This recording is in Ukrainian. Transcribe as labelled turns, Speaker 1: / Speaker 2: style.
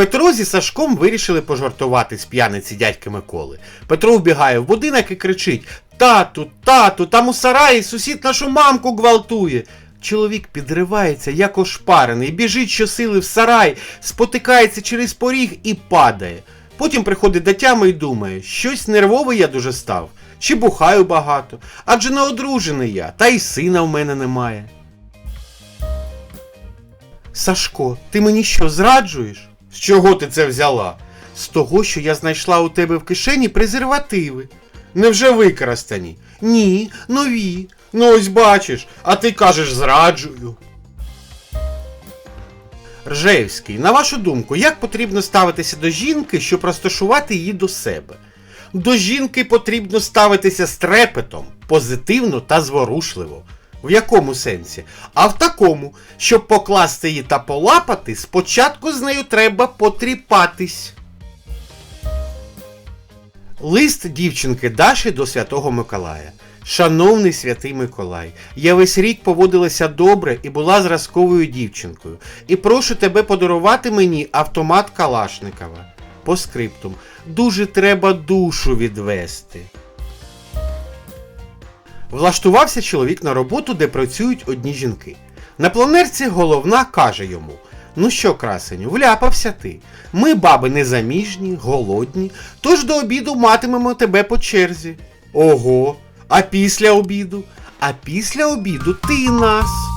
Speaker 1: Петро зі Сашком вирішили пожартувати з п'яниці дядьки Миколи. Петро вбігає в будинок і кричить: Тату, тату, там у сараї сусід нашу мамку гвалтує. Чоловік підривається, як ошпарений, біжить щосили в сарай, спотикається через поріг і падає. Потім приходить до тями і думає, щось нервовий я дуже став, чи бухаю багато, адже не одружений я, та й сина в мене немає. Сашко, ти мені що, зраджуєш? З чого ти це взяла? З того, що я знайшла у тебе в кишені презервативи. Невже використані? Ні, нові. Ну ось бачиш, а ти кажеш зраджую. Ржевський, на вашу думку, як потрібно ставитися до жінки, щоб розташувати її до себе? До жінки потрібно ставитися з трепетом, позитивно та зворушливо. В якому сенсі? А в такому, щоб покласти її та полапати, спочатку з нею треба потріпатись. Лист дівчинки Даші до Святого Миколая. Шановний святий Миколай, я весь рік поводилася добре і була зразковою дівчинкою. І прошу тебе подарувати мені автомат Калашникова. По скриптум. Дуже треба душу відвести. Влаштувався чоловік на роботу, де працюють одні жінки. На планерці головна каже йому: Ну що, красеню, вляпався ти. Ми, баби, незаміжні, голодні, тож до обіду матимемо тебе по черзі. Ого, а після обіду? А після обіду ти нас.